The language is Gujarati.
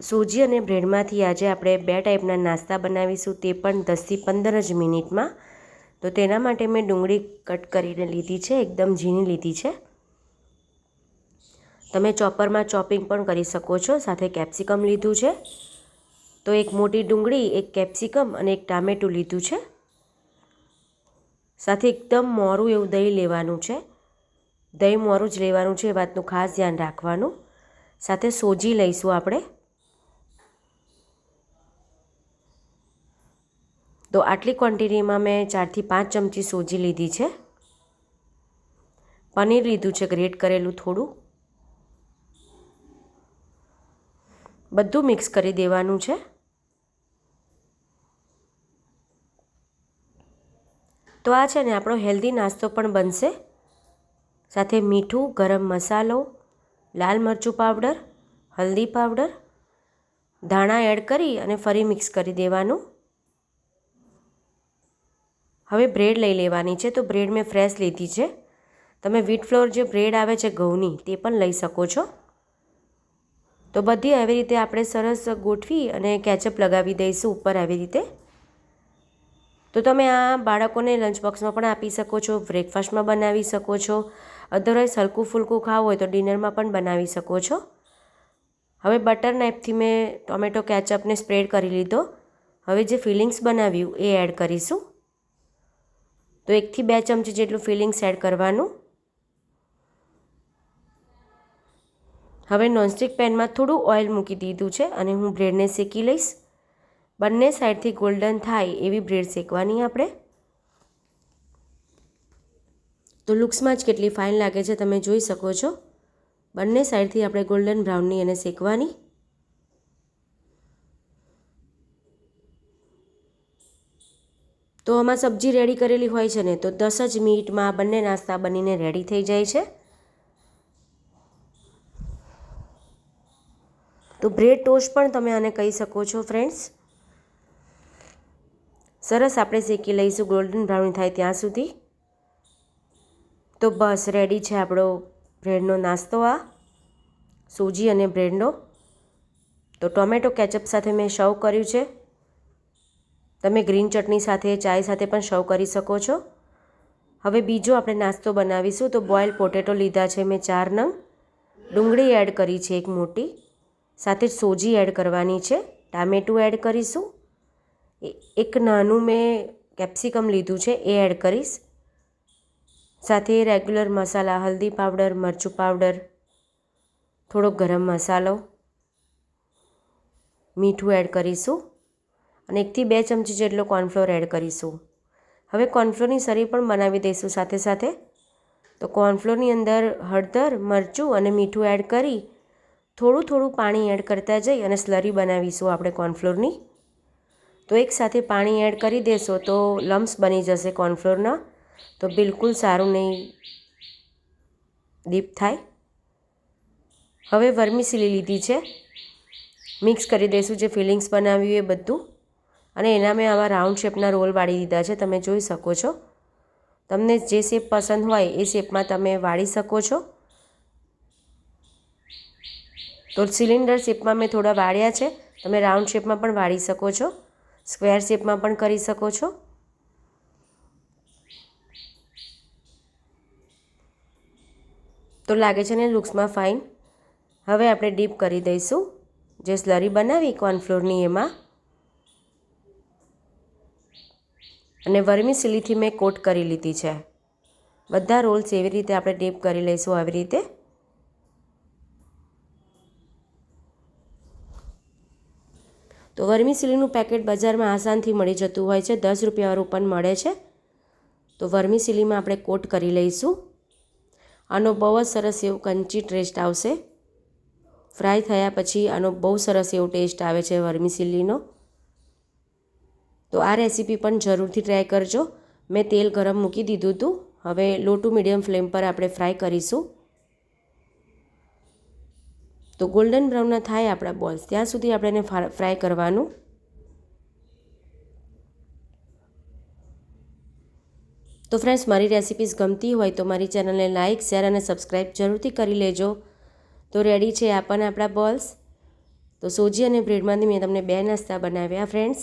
સૂજી અને બ્રેડમાંથી આજે આપણે બે ટાઈપના નાસ્તા બનાવીશું, તે પણ દસથી પંદર જ મિનિટમાં. તો તેના માટે મેં ડુંગળી કટ કરીને લીધી છે, એકદમ ઝીણી લીધી છે. તમે ચોપરમાં ચોપિંગ પણ કરી શકો છો, સાથે કેપ્સિકમ લીધું છે. તો એક મોટી ડુંગળી, એક કેપ્સિકમ અને એક ટામેટું લીધું છે. સાથે એકદમ મોરું એવું દહીં લેવાનું છે. દહીં મોરું જ લેવાનું છે એ વાતનું ખાસ ધ્યાન રાખવાનું. સાથે સોજી લઈશું આપણે. તો આટલી ક્વોન્ટિટીમાં મેં ચારથી પાંચ ચમચી સોજી લીધી છે. પનીર લીધું છે, ગ્રેટ કરેલું થોડું. બધું મિક્સ કરી દેવાનું છે. તો આ છે ને, આપણો હેલ્ધી નાસ્તો પણ બનશે. સાથે મીઠું, ગરમ મસાલો, લાલ મરચું પાવડર, હલ્દી પાવડર, ધાણા એડ કરી અને ફરી મિક્સ કરી દેવાનું. હવે બ્રેડ લઈ લેવાની છે, તો બ્રેડ મેં ફ્રેશ લીધી છે. તમે વ્હીટ ફ્લોર જે બ્રેડ આવે છે, ઘઉંની, તે પણ લઈ શકો છો. તો બધી આવી રીતે આપણે સરસ ગોઠવી અને કેચઅપ લગાવી દઈશું ઉપર આવી રીતે. તો તમે આ બાળકોને લંચ બોક્સમાં પણ આપી શકો છો બ્રેકફાસ્ટમાં બનાવી શકો છો. અધરવાઇઝ હલકું ફૂલકું ખાવું હોય તો ડિનરમાં પણ બનાવી શકો છો. હવે બટર નાઇફથી મેં ટોમેટો કેચઅપને સ્પ્રેડ કરી લીધો. હવે જે ફિલિંગ્સ બનાવ્યું, એ એડ કરીશું. તો એકથી બે ચમચી જેટલું ફિલિંગ્સ એડ કરવાનું. હવે નોનસ્ટિક પેનમાં થોડું ઓઇલ મૂકી દીધું છે અને હું બ્રેડને શેકી લઈશ. બંને સાઈડથી ગોલ્ડન થાય એવી બ્રેડ શેકવાની આપણે. તો લુક્સમાં જ કેટલી ફાઇન લાગે છે તમે જોઈ શકો છો. બંને સાઈડથી આપણે ગોલ્ડન બ્રાઉનની એને શેકવાની. તો આમાં સબ્જી રેડી કરેલી હોય છે ને, તો દસ જ મિનિટમાં બંને નાસ્તા બનીને રેડી થઈ જાય છે. તો બ્રેડ ટોસ્ટ પણ તમે આને કહી શકો છો, ફ્રેન્ડ્સ. સરસ આપણે શેકી લઈશું, ગોલ્ડન બ્રાઉન થાય ત્યાં સુધી. તો બસ, રેડી છે આપણો બ્રેડનો નાસ્તો આ, સૂજી અને બ્રેડનો. તો ટોમેટો કેચઅપ સાથે મેં સર્વ કર્યું છે. તમે ગ્રીન ચટણી સાથે, ચાય સાથે પણ સર્વ કરી શકો છો. હવે બીજો આપણે નાસ્તો બનાવીશું. તો બોઇલ પોટેટો લીધા છે મેં ચાર નંગ. ડુંગળી એડ કરી છે એક મોટી. સાથે સોજી એડ કરવાની છે. ટામેટું એડ કરીશું. એક નાનું મેં કેપ્સિકમ લીધું છે, એ એડ કરીશ. સાથે રેગ્યુલર મસાલા, હલ્દી પાવડર, મરચું પાવડર, થોડોક ગરમ મસાલો, મીઠું એડ કરીશું. અને એકથી બે ચમચી જેટલો કોર્નફ્લોર એડ કરીશું. હવે કોર્નફ્લોરની સરી પણ બનાવી દઈશું સાથે સાથે. તો કોર્નફ્લોરની અંદર હળદર, મરચું અને મીઠું એડ કરી થોડું થોડું પાણી એડ કરતા જઈ અને સ્લરી બનાવીશું આપણે કોર્નફ્લોરની. તો એકસાથે પાણી એડ કરી દેશો તો લમ્સ બની જશે કોર્નફ્લોરના. તો બિલકુલ સારું નહીં ડીપ થાય. હવે વર્મીસીલી લીધી છે. મિક્સ કરી દઈશું જે ફિલિંગ્સ બનાવ્યું એ બધું. અને એના મેં આવા રાઉન્ડ શેપના રોલ વાળી દીધા છે, તમે જોઈ શકો છો. તમને જે શેપ પસંદ હોય એ શેપમાં તમે વાળી શકો છો. તો સિલિન્ડર શેપમાં મેં થોડા વાળ્યા છે, તમે રાઉન્ડ શેપમાં પણ વાળી શકો છો. સ્ક્વેર શેપમાં પણ કરી શકો છો. તો લાગે છે ને લુક્સમાં ફાઇન હવે આપણે ડીપ કરી દઈશું. જે સ્લરી બનાવી કોર્નફ્લોરની એમાં. અને વર્મી સિલીથી મેં કોટ કરી લીધી છે. બધા રોલ્સ એવી રીતે આપણે ડીપ કરી લઈશું આવી રીતે. તો વર્મીસિલીનું પેકેટ બજારમાં આસાનથી મળી જતું હોય છે. દસ રૂપિયાવાળું પણ મળે છે. તો વર્મીસિલીમાં આપણે કોટ કરી લઈશું. આનો બહુ જ સરસ એવું કંચી ટેસ્ટ આવશે. ફ્રાય થયા પછી આનો બહુ સરસ એવો ટેસ્ટ આવે છે વર્મિસિલીનો તો આ રેસીપી પણ જરૂરથી ટ્રાય કરજો. મેં તેલ ગરમ મૂકી દીધું હતું. હવે લો ટુ મીડિયમ ફ્લેમ પર આપણે ફ્રાય કરીશું. તો ગોલ્ડન બ્રાઉનના થાય આપણા બોલ્સ ત્યાં સુધી આપણે એને ફ્રાય કરવાનું. તો ફ્રેન્ડ્સ મારી રેસિપીઝ ગમતી હોય તો મારી ચેનલને લાઇક શેર અને સબસ્ક્રાઈબ જરૂરથી કરી લેજો. તો રેડી છે આપણને આપણા બોલ્સ તો સોજી અને બ્રેડમાંથી મેં તમને બે નાસ્તા બનાવ્યા friends